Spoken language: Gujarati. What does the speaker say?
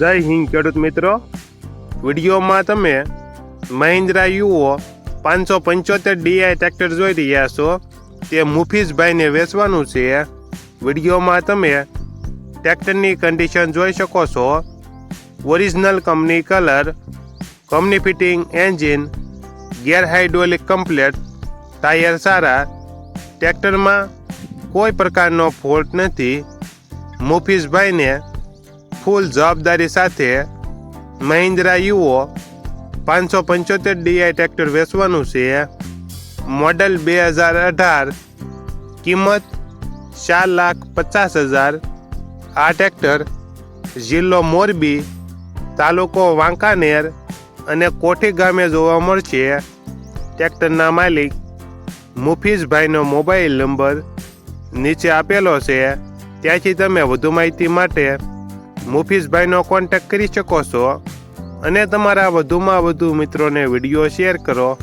જય હિન્દ, ખેડૂત મિત્રો. વિડીયોમાં તમે મહિન્દ્રા યુઓ પાંચસો પંચોતેર ડીઆઈ ટ્રેક્ટર જોઈ રહ્યા છો. તે મુફીઝભાઈને વેચવાનું છે. વિડીયોમાં તમે ટ્રેક્ટરની કન્ડિશન જોઈ શકો છો. Original company colour company fitting engine gear hydraulic complete tyre સારા. ટ્રેક્ટરમાં કોઈ પ્રકારનો ફોલ્ટ નથી. મુફીઝભાઈને ફૂલ જવાબદારી સાથે મહિન્દ્રા યુઓ પાંચસો પંચોતેર ડીઆઈ ટ્રેક્ટર વેચવાનું છે. મોડલ બે હજાર અઢાર કિંમત ચાર લાખ પચાસ હજાર. આ ટ્રેક્ટર જિલ્લો મોરબી, તાલુકો વાંકાનેર અને કોઠી ગામે જોવા મળશે. ટ્રેક્ટરના માલિક મુફીઝભાઈનો મોબાઈલ નંબર નીચે આપેલો છે. ત્યાંથી તમે વધુ માહિતી માટે મુફીઝભાઈનો કોન્ટેક્ટ કરી શકો છો. અને તમારા વધુમાં વધુ મિત્રોને વીડિયો શેર કરો.